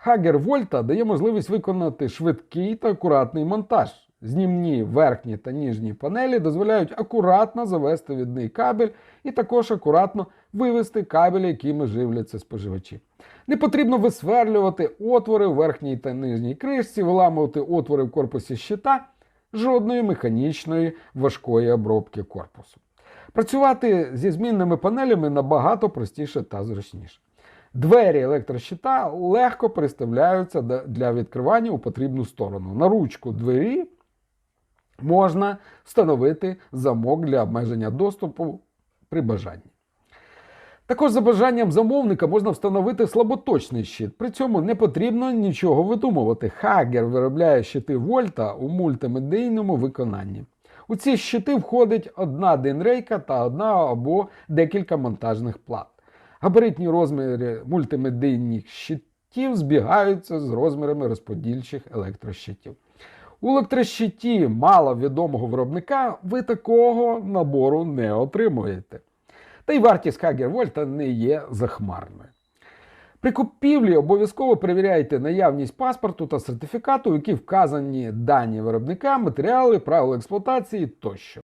Хагер Вольта дає можливість виконати швидкий та акуратний монтаж. Знімні верхні та ніжні панелі дозволяють акуратно завести відний кабель і також акуратно вивести кабелі, якими живляться споживачі. Не потрібно висверлювати отвори в верхній та нижній кришці, виламувати отвори в корпусі щита, жодної механічної важкої обробки корпусу. Працювати зі змінними панелями набагато простіше та зручніше. Двері електрощита легко переставляються для відкривання у потрібну сторону. На ручку двері можна встановити замок для обмеження доступу при бажанні. Також за бажанням замовника можна встановити слаботочний щит. При цьому не потрібно нічого видумувати. Хагер виробляє щити Вольта у мультимедійному виконанні. У ці щити входить одна динрейка та одна або декілька монтажних плат. Габаритні розміри мультимедійних щитів збігаються з розмірами розподільчих електрощитів. У електрощиті маловідомого виробника ви такого набору не отримуєте. Та й вартість Хагер Вольта не є захмарною. При купівлі обов'язково перевіряйте наявність паспорту та сертифікату, які вказані дані виробника, матеріали, правила експлуатації тощо.